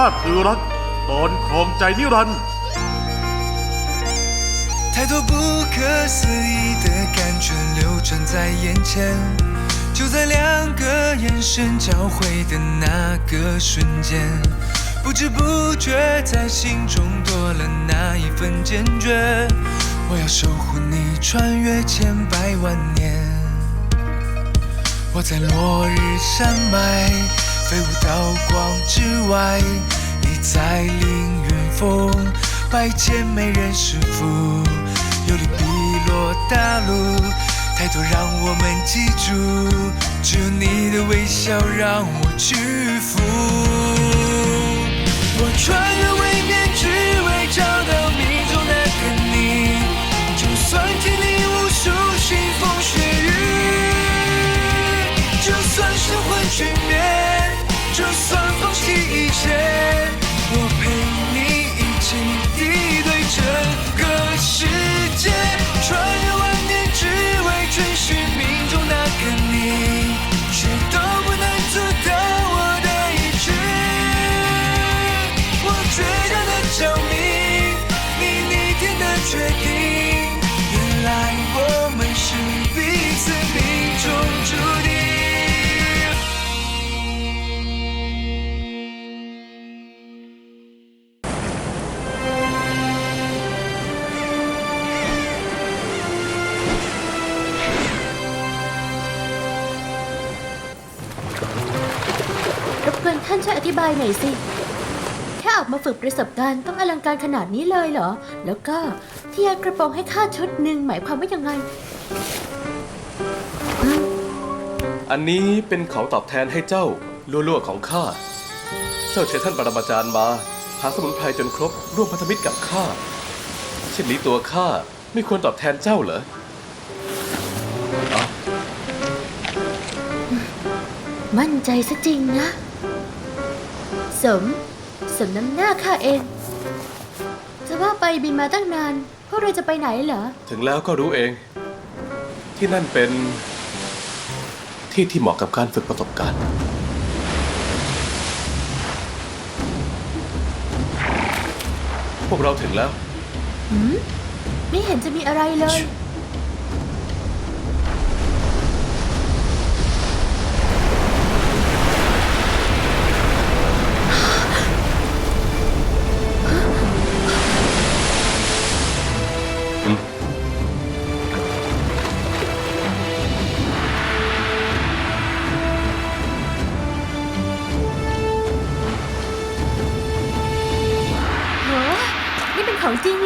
ราชคือรัก ตอนครองใจนิรันดร์ 太多不可思议的感觉流转在眼前，就在两个眼神交汇的那个瞬间，不知不觉在心中多了那一份坚决。我要守护你，穿越千百万年。我在落日山脉 飞舞到光之外，你在凌云峰拜见美人师傅，游历碧落大陆，太多让我们记住，只有你的微笑让我屈服。我穿越位面，只为找到命中那个你，就算经历无数腥风血雨。就算神魂俱灭， บายหน่อยสิ แค่ออกมาฝึกประสบการณ์ต้องอลังการขนาดนี้เลยเหรอ แล้วก็ที่ยัดกระโปรงให้ข้าชุดหนึ่งหมายความว่ายังไง อันนี้เป็นของตอบแทนให้เจ้าลั่วๆของข้า เจ้าเชิญท่านปรมาจารย์มา หาสมุนไพรจนครบร่วมพันธมิตรกับข้า เช่นนี้ตัวข้าไม่ควรตอบแทนเจ้าเหรอมั่นใจซะจริงนะ สม สมน้ำหน้าข้าเอง จะว่าไปบินมาตั้งนาน พวกเราจะไปไหนเหรอ ถึงแล้วก็รู้เอง ที่นั่นเป็น ที่ที่เหมาะกับการฝึกประสบการณ์ พวกเราถึงแล้ว ไม่เห็นจะมีอะไรเลย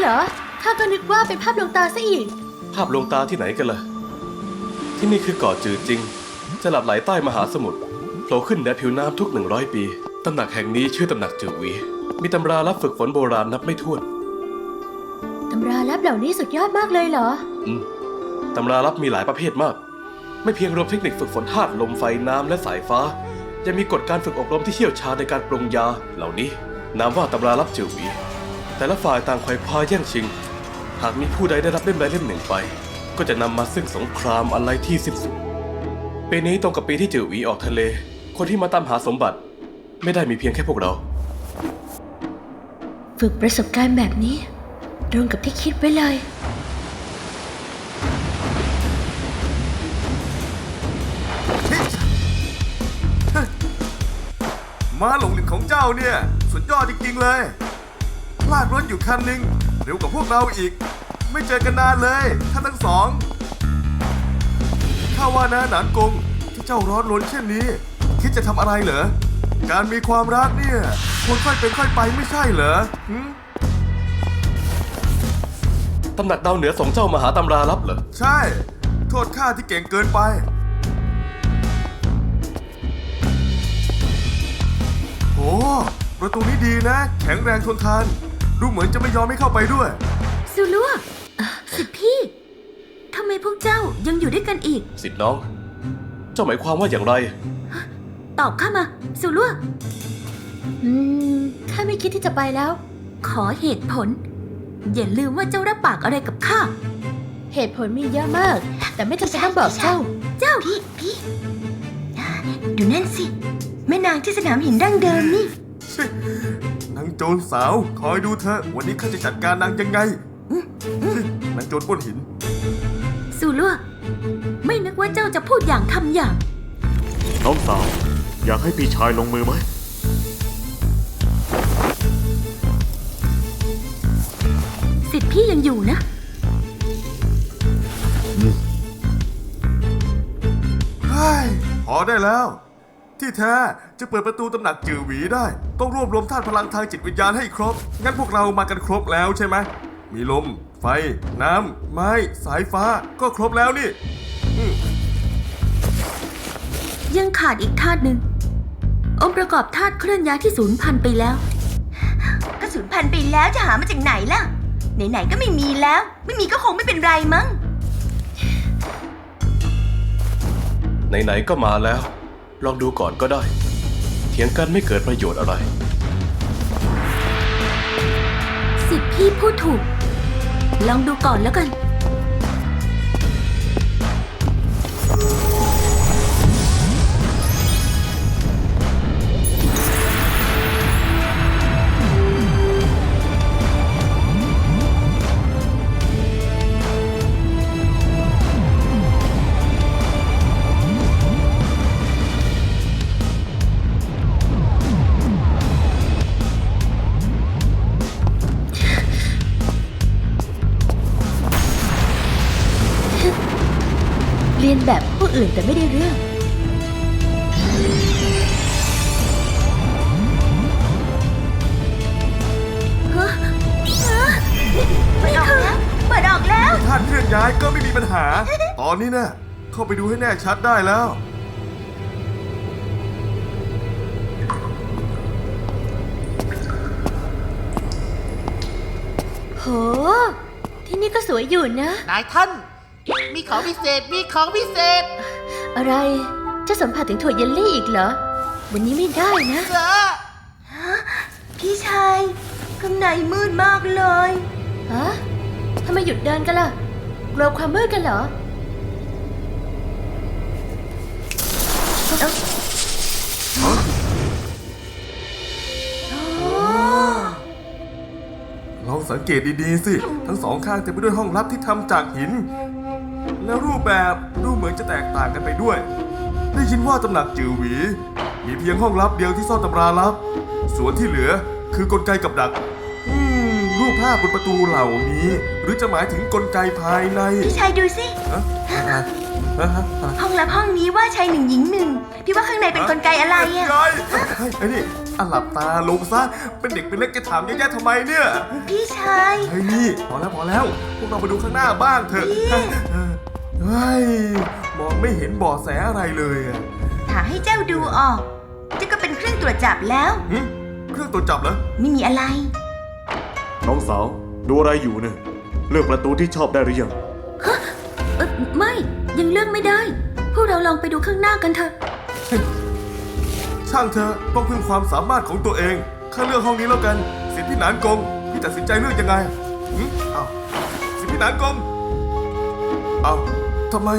เป็นของจริงเหรอ ข้าก็นึกว่าเป็นภาพลวงตาซะอีก ภาพลวงตาที่ไหนกันล่ะ ที่นี่คือเกาะจืดจริง จะหลับไหลใต้มหาสมุทรโผล่ขึ้นเหนือผิวน้ำทุก 100 ปี ตำหนักแห่งนี้ชื่อตำหนักจือหวี มีตำรารับฝึกฝนโบราณนับไม่ถ้วน ตำราลับเหล่านี้สุดยอดมากเลยเหรอ อืม ตำรารับมีหลายประเภทมาก ไม่เพียงรวมเทคนิคฝึกฝนธาตุลมไฟน้ำและสายฟ้า ยังมีกฎการฝึกอบรมที่เชี่ยวชาญในการปรุงยาเหล่านี้นามว่าตำรารับจือหวี แต่ละฝ่ายต่างไขว่คว้าแย่งชิง หากมีผู้ใดได้รับเล่มใดเล่มหนึ่งไป ก็จะนำมาซึ่งสงครามอันไรที่สิ้นสุดปีนี้ตรงกับปีที่จือหวีออกทะเล คนที่มาตามหาสมบัติ ไม่ได้มีเพียงแค่พวกเรา ฝึกประสบการณ์แบบนี้ตรงกับที่คิดไว้เลย ม้าหลงหลินของเจ้าเนี่ย สุดยอดจริงๆเลย ลากรถอยู่คันหนึ่งเร็วกว่าพวกเราอีก ไม่เจอกันนานเลย ท่านทั้งสองข้าว่านะหนานกงที่เจ้าร้อนรนเช่นนี้ คิดจะทำอะไรเหรอ การมีความรักเนี่ยควรค่อยเป็นค่อยไปไม่ใช่เหรอหึตำหนักดาวเหนือส่งเจ้ามาหาตำรารับเหรอ ใช่ โทษข้าที่เก่งเกินไป โอ้ประตูนี้ดีนะ แข็งแรงทนทาน ดูเหมือนจะไม่ยอมให้เข้าไปด้วยสุลัวสิทธิพี่ ทำไมพวกเจ้ายังอยู่ด้วยกันอีก สิทธิ์น้อง เจ้าหมายความว่าอย่างไร ตอบข้ามาสุลัวอืม ข้าไม่คิดที่จะไปแล้ว ขอเหตุผล อย่าลืมว่าเจ้ารับปากอะไรกับข้า เหตุผลมีเยอะมาก แต่ไม่จำเป็นต้องบอกเจ้า เจ้า พี่พี่ดูนั่นสิ แม่นางที่สนามหินดั้งเดิมนี่ โจรสาวคอยดูเธอะวันนี้ข้าจะจัดการนางยังไงอื้อนางโจรปล้นหินสุลัวไม่นึกว่าเจ้าจะพูดอย่างทำอย่าง น้องสาว อยากให้พี่ชายลงมือไหม สิทธิ์พี่ยังอยู่นะเฮ้ยพอได้แล้ว ที่แท้จะเปิดประตูตำหนักจือหวีได้ ต้องรวบรวมธาตุพลังทางจิตวิญญาณให้ครบ งั้นพวกเรามากันครบแล้วใช่ไหม มีลม ไฟ น้ำ ไม้ สายฟ้าก็ครบแล้วนี่ ยังขาดอีกธาตุหนึ่ง องค์ประกอบธาตุเคลื่อนย้ายที่สูญพันธุ์ไปแล้ว ก็สูญพันธุ์ไปแล้วจะหามาจากไหนล่ะ ไหนๆก็ไม่มีแล้ว ไม่มีก็คงไม่เป็นไรมั้ง ไหนๆก็มาแล้ว ลองดูก่อนก็ได้ เถียงกันไม่เกิดประโยชน์อะไร สิทธิ์พี่พูดถูก ลองดูก่อนแล้วกัน แต่ไม่ได้เรื่อง ฮะ ฮะนี่เปิดออกคือแล้ว เปิดออกแล้วธาตุเคลื่อนย้ายก็ไม่มีปัญหา ตอนนี้นะเข้าไปดูให้แน่ชัดได้แล้ว โห ที่นี่ก็สวยอยู่นะ นายท่าน มีของพิเศษ มีของพิเศษอะไร จะสัมผัสถึงถั่วเยลลี่อีกเหรอ วันนี้ไม่ได้นะเสือพี่ชายข้างในมืดมากเลยฮะทำไมหยุดเดินกันล่ะกลัวความมืดกันเหรอลองสังเกตดีๆสิ ทั้งสองข้างเต็มไปด้วยห้องลับที่ทำจากหิน แล้วรูปแบบดูเหมือนจะแตกต่างกันไปด้วย ได้ยินว่าตำหนักจือหวี มีเพียงห้องลับเดียวที่ซ่อนตำราลับ ส่วนที่เหลือคือกลไกกับดัก อืมรูปภาพบนประตูเหล่านี้ หรือจะหมายถึงกลไกภายในพี่ชายดูสิฮะอะไรฮะฮะอะไร ห้องลับห้องนี้ว่าชายหนึ่งหญิงหนึ่งพี่ว่าข้างในเป็นกลไกอะไรอะเฮ้ยเฮ้ยไอ้นี่อันหลับตาลงซะ เป็นเด็กเป็นเล็กจะถามเยอะแยะทำไมเนี่ยพี่ชาย เฮ้ยนี่พอแล้วพอแล้ว พวกเราไปดูข้างหน้าบ้างเถอะเฮ้ยมองไม่เห็นเบ่อแสอะไรเลยอะหาให้เจ้าดูออกเจ้าก็เป็นเครื่องตรวจจับแล้ว หึเครื่องตรวจจับเหรอไม่มีอะไร น้องสาว ดูอะไรอยู่เนี่ยเลือกประตูที่ชอบได้หรือยังเออไม่ยังเลือกไม่ได้ พวกเราลองไปดูข้างหน้ากันเถอะ ช่างเธอะต้องพึ่งความสามารถของตัวเองข้าเลือกห้องนี้แล้วกันสิทธิพี่หนานกงพี่ตัดสินใจเลือกยังไงหึอ้าวสิทธิพี่หนานกงอ้าว ทำไม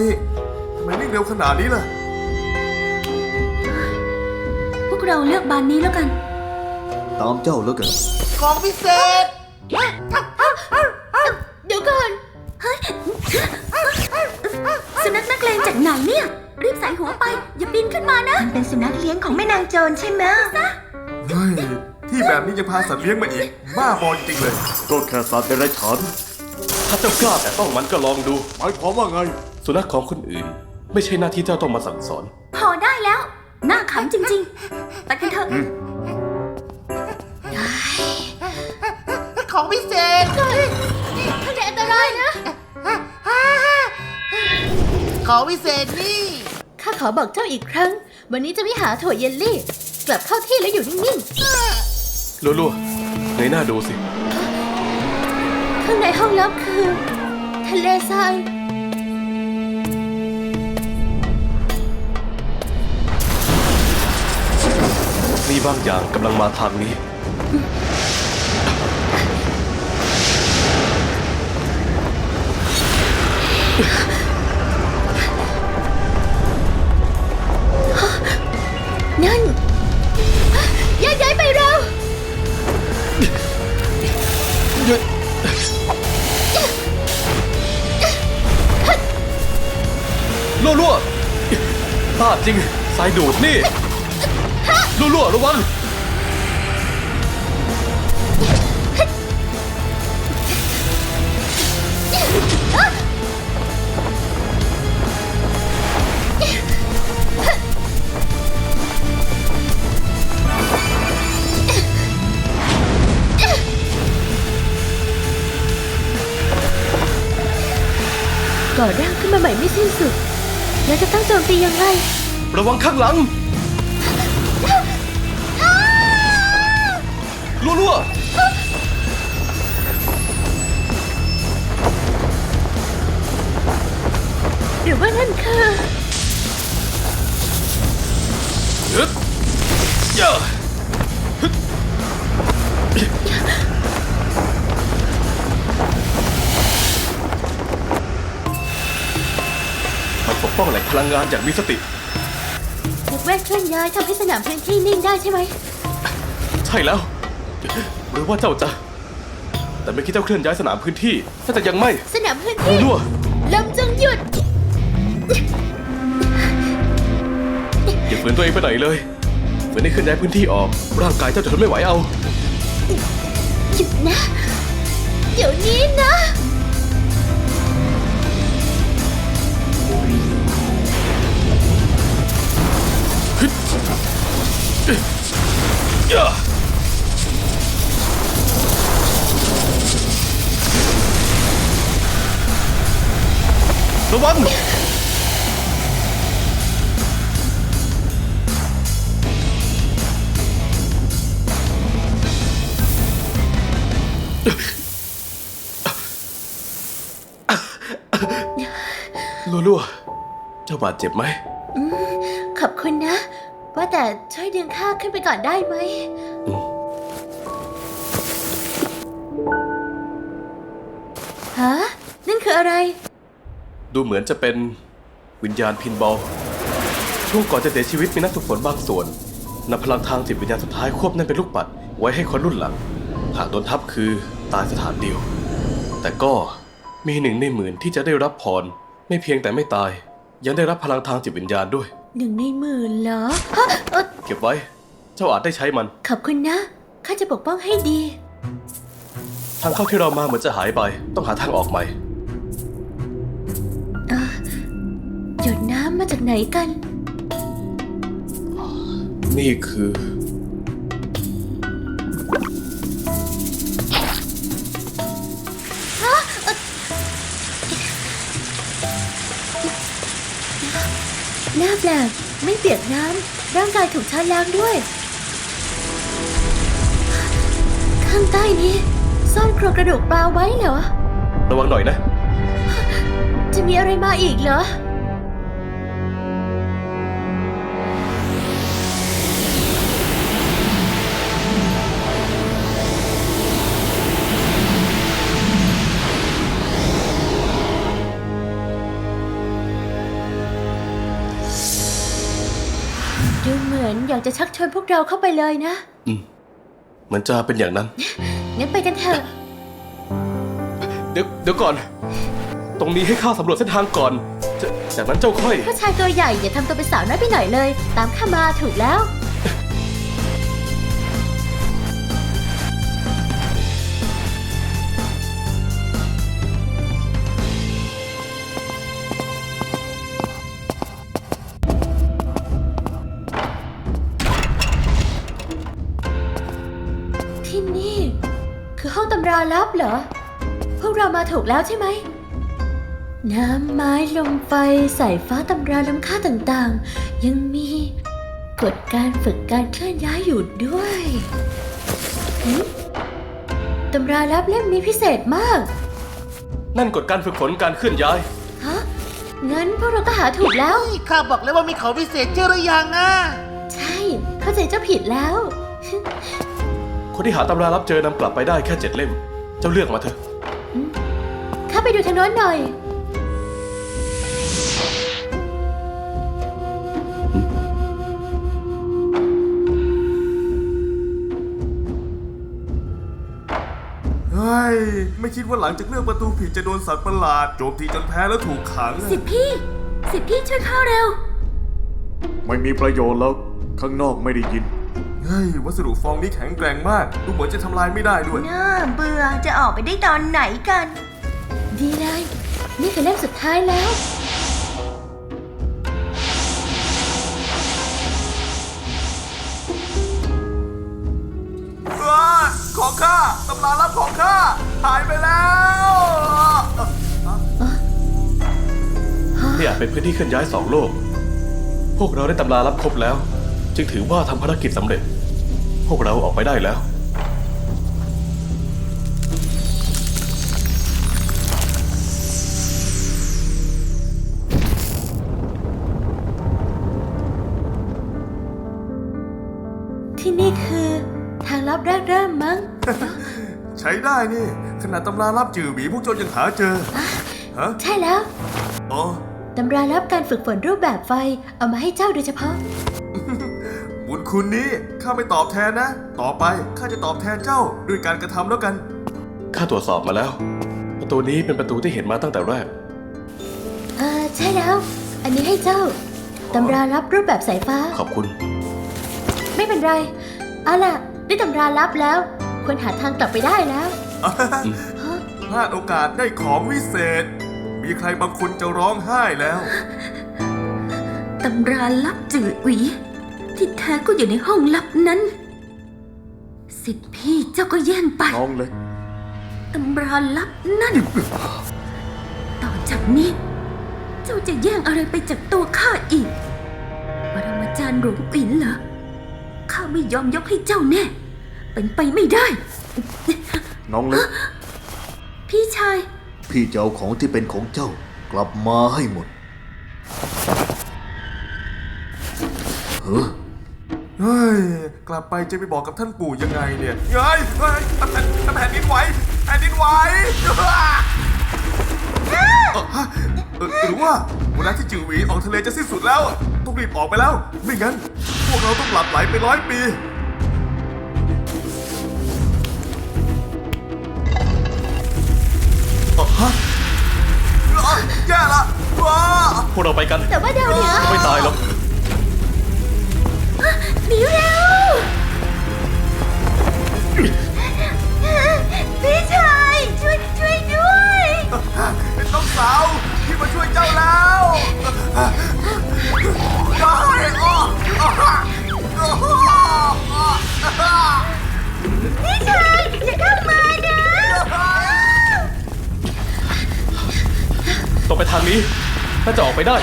ทำไมนิ่งเร็วขนาดนี้ล่ะ พวกเราเลือกบานนี้แล้วกัน ตามเจ้าแล้วกันของพิเศษ เดี๋ยวก่อนเฮ้ยสุนัขนักเลงจากไหนเนี่ย รีบใส่หัวไป อย่าปีนขึ้นมานะ มันเป็นสุนัขเลี้ยงของแม่นางโจรใช่ไหมเฮ้ย ที่แบบนี้ยังพาสัตว์เลี้ยงมาอีก บ้าบอจริงๆเลย ก็แค่สัตว์เดรัจฉานถ้าเจ้ากล้าแต่ต้องมันก็ลองดูหมายความว่าไง สุนัขของคนอื่น ไม่ใช่หน้าที่เจ้าต้องมาสั่งสอน พอได้แล้ว หน้าขำจริงๆ ไปกันเถอะ ของพิเศษข้างในอันตรายนะ ของพิเศษนี่ ข้าขอบอกเจ้าอีกครั้ง วันนี้จะไม่หาถั่วเยลลี่ กลับเข้าที่แล้วอยู่นิ่งลัวๆเงยหน้าดูสิ ๆ ข้างในห้องลับคือ ทะเลทราย บางอย่างกำลังมาทางนี้ นั่นย้ายไปเร็วล้วๆพลาดจริง สายดูดนี่ รั่วๆระวังก่อร่างขึ้นมาใหม่ไม่สิ้นสุด แล้วจะต้องโจมตียังไง ระวังข้างหลัง รั่วหรือว่านั่นคือๆฮึดย่าฮึดมันปกป้องแหล่งพลังงานอย่างมีสติเด็กแวทเคลื่อนย้ายทำให้สนามพื้นที่นิ่งได้ใช่ไหม ใช่แล้ว หรือว่าเจ้าจะ แต่ไม่คิดเจ้าเคลื่อนย้ายสนามพื้นที่น่าจะยังไม่สนามพื้นที่รั่วลมจงหยุด อย่าฝืนตัวเองไปไหนเลยฝืนให้เคลื่อนย้ายพื้นที่ออก ร่างกายเจ้าจะทนไม่ไหวเอาหยุดนะ เดี๋ยวนี้นะย่า ระวังลัวๆเจ้าบาดเจ็บไหม ขอบคุณนะ ว่าแต่ช่วยดึงข้าขึ้นไปก่อนได้ไหมอืมฮะ นั่นคืออะไร ดูเหมือนจะเป็นวิญญาณพินบอล ช่วงก่อนจะเสียชีวิตมีนักฝึกฝนบางส่วนนำพลังทางจิตวิญญาณสุดท้ายควบแน่นเป็นลูกปัด ไว้ให้คนรุ่นหลัง หากโดนทับคือตายสถานเดียว แต่ก็มีหนึ่งในหมื่นที่จะได้รับพร ไม่เพียงแต่ไม่ตาย ยังได้รับพลังทางจิตวิญญาณด้วย หนึ่งในหมื่นเหรอฮะเอ่อเก็บไว้ เจ้าอาจได้ใช้มัน ขอบคุณนะ ข้าจะปกป้องให้ดี ทางเข้าที่เรามาเหมือนจะหายไป ต้องหาทางออกใหม่ มาจากไหนกัน นี่คือ หน้าแปลกไม่เปียกน้ำร่างกายถูกชาล้างด้วย ข้างใต้นี้ ซ่อนโครงกระดูกปลาไว้เหรอ ระวังหน่อยนะ จะมีอะไรมาอีกเหรอ ดูเหมือนอยากจะชักชวนพวกเราเข้าไปเลยนะ เหมือนจะเป็นอย่างนั้น งั้นไปกันเถอะ เดี๋ยวเดี๋ยวก่อน ตรงนี้ให้ข้าสำรวจเส้นทางก่อนจะจากนั้นเจ้าค่อย ผู้ชายตัวใหญ่อย่าทำตัวเป็นสาวน้อยไปหน่อยเลย ตามข้ามาถูกแล้ว บเหรอ พวกเรามาถูกแล้วใช่ไหม น้ำไม้ลมไฟสายฟ้าตำราล้ำค่าต่างๆ ยังมีกฎการฝึกการเคลื่อนย้ายอยู่ด้วยหึตำราลับเล่มนี้พิเศษมาก นั่นกฎการฝึกฝนการเคลื่อนย้าย ฮะ งั้นพวกเราก็หาถูกแล้ว นี่ข้าบอกแล้วว่ามีของพิเศษเจอหรือยังอะ ใช่ เข้าใจเจ้าผิดแล้ว คนที่หาตำรารับเจอนำกลับไปได้แค่เจ็ดเล่มเจ้าเลือกมาเถอะ ข้าไปดูทางโน้นหน่อย เฮ้ย ไม่คิดว่าหลังจากเลือกประตูผิดจะโดนสัตว์ประหลาดโจมตีจนแพ้แล้วถูกขัง สิทธิพี่ สิทธิพี่ช่วยข้าเร็ว ไม่มีประโยชน์แล้ว ข้างนอกไม่ได้ยิน เฮ้ย วัสดุฟองนี้แข็งแกร่งมาก ดูเหมือนจะทำลายไม่ได้ด้วย น่าเบื่อจะออกไปได้ตอนไหนกัน ดีเลย นี่คือเล่มสุดท้ายแล้ว ว้าของข้าตำราลับของข้าหายไปแล้วนี่อาจเป็นพื้นที่เคลื่อนย้ายสองโลก พวกเราได้ตำรารับครบแล้ว จึงถือว่าทำภารกิจสำเร็จ พวกเราออกไปได้แล้ว ที่นี่คือทางลับแรกเริ่มมั้ง ใช้ได้นี่ ขนาดตำราลับจือหมีพวกโจรยังหาเจอ ฮะ ใช่แล้ว อ๋อ ตำรารับการฝึกฝนรูปแบบไฟเอามาให้เจ้าโดยเฉพาะบุญ คุณนี้ข้าไม่ตอบแทนนะ ต่อไปข้าจะตอบแทนเจ้าด้วยการกระทำแล้วกัน ข้าตรวจสอบมาแล้ว ประตูนี้เป็นประตูที่เห็นมาตั้งแต่แรก เออใช่แล้ว อันนี้ให้เจ้า ตำรารับรูปแบบสายฟ้า ขอบคุณ ไม่เป็นไร เอาล่ะ ได้ตำรารับแล้ว ควรหาทางกลับไปได้แล้วฮะพลาดโอกาสได้ของวิเศษ มีใครบางคนจะร้องไห้แล้ว ตำราลับจืดหวี ที่แท้ก็อยู่ในห้องลับนั้น สิทธิพี่เจ้าก็แย่งไปน้องเล็ก ตำราลับนั่น ต่อจากนี้ เจ้าจะแย่งอะไรไปจากตัวข้าอีกปรมาจารย์หลวงอินเหรอข้าไม่ยอมยกให้เจ้าแน่ เป็นไปไม่ได้ น้องเล็ก พี่ชาย พี่จะเอาของที่เป็นของเจ้ากลับมาให้หมดเฮ้อ เฮ้ย กลับไปจะไปบอกกับท่านปู่ยังไงเนี่ย เฮ้ย เฮ้ยแผ่นแผ่นดินไหวแผ่นดินไหวเอ่อฮะเอ่อหรือว่าเวลาที่จือหวีออกทะเลจะสิ้นสุดแล้ว ต้องรีบออกไปแล้ว ไม่งั้น พวกเราต้องหลับไหลไปร้อยปี เอ่อฮะเอ่อแย่ละว้า พวกเราไปกัน แต่ว่าดาวเหนือ ไม่ตายหรอก หนีเร็วพี่ชายช่วยช่วยด้วย เป็นน้องสาวที่มาช่วยเจ้าแล้วได้อ้อพี่ชายอย่าเข้ามานะต้องไปทางนี้น่าจะออกไปได้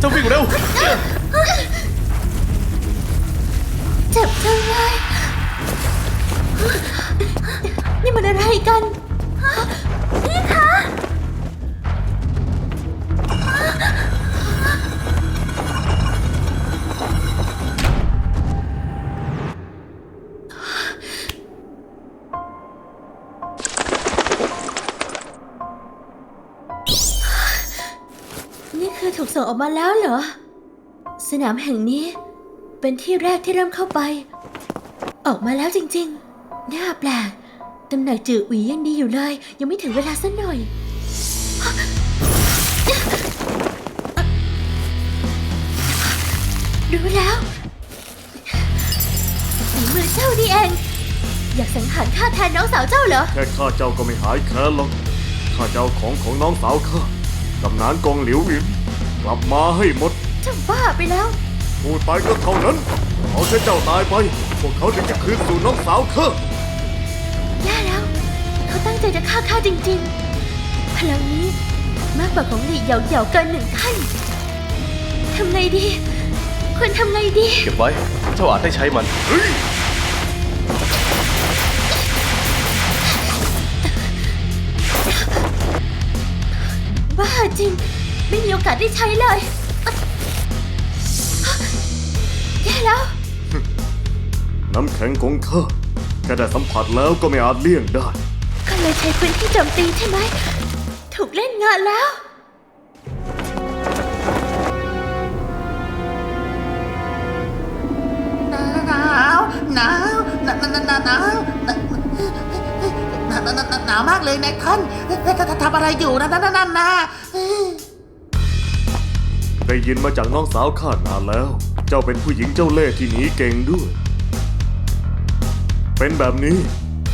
เจ้าวิ่งเร็ว เจ็บจังเลย นี่มันอะไรกันพี่คะนี่คือถูกส่งออกมาแล้วเหรอ สนามแห่งนี้ เป็นที่แรกที่เริ่มเข้าไป ออกมาแล้วจริงๆ น่าแปลกตำแหน่งจือหวียังดีอยู่เลย ยังไม่ถึงเวลาสักหน่อย รู้แล้วฝีมือเจ้านี่เอง อยากสังหารข้าแทนน้องสาวเจ้าเหรอ แค่ข้าเจ้าก็ไม่หายแค้นหรอกข้าเจ้าของของน้องสาวข้าตำนานกองหลิวหวินกลับมาให้หมด เจ้าบ้าไปแล้ว พูดไปก็เท่านั้นเอาแค่เจ้าตายไป พวกเขาถึงจะคืนสู่น้องสาวข้าแย่แล้ว เขาตั้งใจจะฆ่าข้าจริงๆ พลังนี้มากกว่าของหลีเหยาเหยาเกินหนึ่งขั้นทำไงดีควรทำไงดี เก็บไว้ เจ้าอาจได้ใช้มันบ้าจริง ไม่มีโอกาสได้ใช้เลย แย่แล้ว น้ำแข็งของข้าแค่ได้สัมผัสแล้วก็ไม่อาจเลี่ยงได้ ก็เลยใช้พื้นที่โจมตีใช่ไหม ถูกเล่นงานแล้ว หนาวหนาวหนาวหนาวหนาวหนาวหนาวหนาวมากเลยนายท่านทำอะไรอยู่นะนั่นนั่นนะเได้ยินมาจากน้องสาวข้านานแล้ว เจ้าเป็นผู้หญิงเจ้าเล่ห์ที่หนีเก่งด้วย เป็นแบบนี้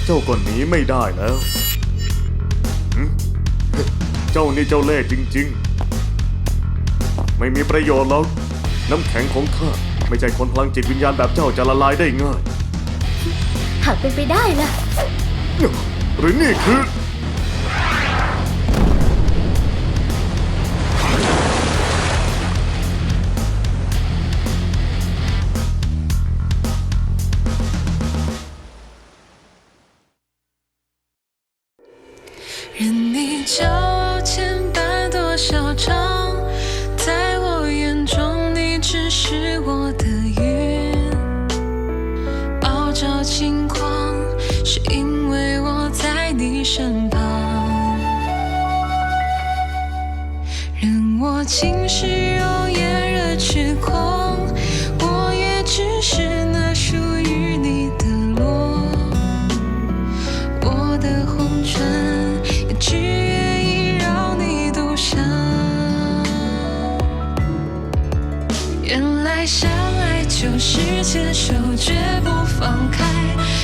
เจ้าก็หนีไม่ได้แล้วหึเจ้านี่เจ้าเล่ห์จริง ๆ ไม่มีประโยชน์หรอกน้ำแข็งของข้าไม่ใช่คนพลังจิตวิญญาณแบบเจ้าจะละลายได้ง่าย หากเป็นไปได้ล่ะ หรือนี่คือ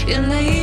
眼泪